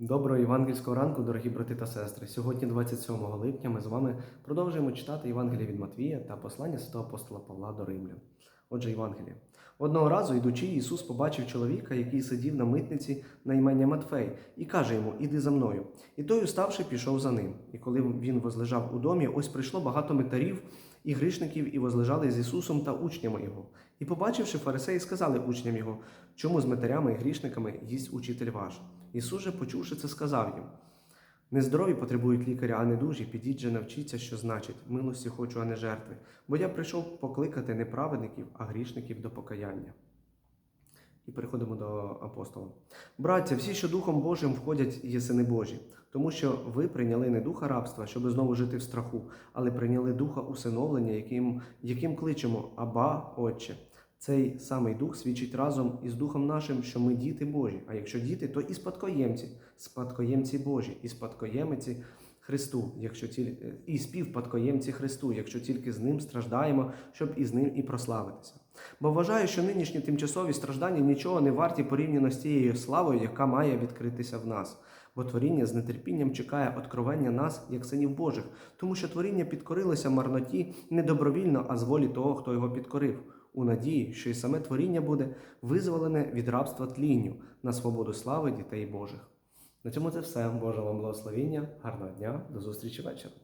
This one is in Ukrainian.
Доброго євангельського ранку, дорогі брати та сестри. Сьогодні, 27 липня, ми з вами продовжуємо читати Євангеліє від Матвія та послання святого апостола Павла до Римлян. Отже, Євангеліє. Одного разу, йдучи, Ісус побачив чоловіка, який сидів на митниці на імення Матфей, і каже йому: Іди за мною. І той, уставши, пішов за ним. І коли він возлежав у домі, ось прийшло багато митарів і грішників, і возлежали з Ісусом та учнями Його. І, побачивши фарисеї, сказали учням Його, чому з митарями і грішниками їсть учитель ваш. Ісус же, почувши це, сказав їм: Нездорові потребують лікаря, а не дужі. Підіть же навчіться, що значить милості хочу, а не жертви. Бо я прийшов покликати не праведників, а грішників до покаяння. І переходимо до апостола. Браття, всі, що Духом Божим входять, є сини Божі, тому що ви прийняли не духа рабства, щоб знову жити в страху, але прийняли духа усиновлення, яким, яким кличемо Аба, Отче. Цей самий дух свідчить разом із Духом нашим, що ми діти Божі. А якщо діти, то і спадкоємці, спадкоємці Божі, і спадкоємиці Христу, якщо тіль... і співпадкоємці Христу, якщо тільки з ним страждаємо, щоб і з ним і прославитися. Бо вважаю, що нинішні тимчасові страждання нічого не варті порівняно з тією славою, яка має відкритися в нас. Бо творіння з нетерпінням чекає откровення нас, як синів Божих, тому що творіння підкорилося марноті не добровільно, а з волі того, хто його підкорив, у надії, що і саме творіння буде визволене від рабства тлінню на свободу слави дітей Божих. На цьому це все. Боже вам благословіння, гарного дня, до зустрічі вечора.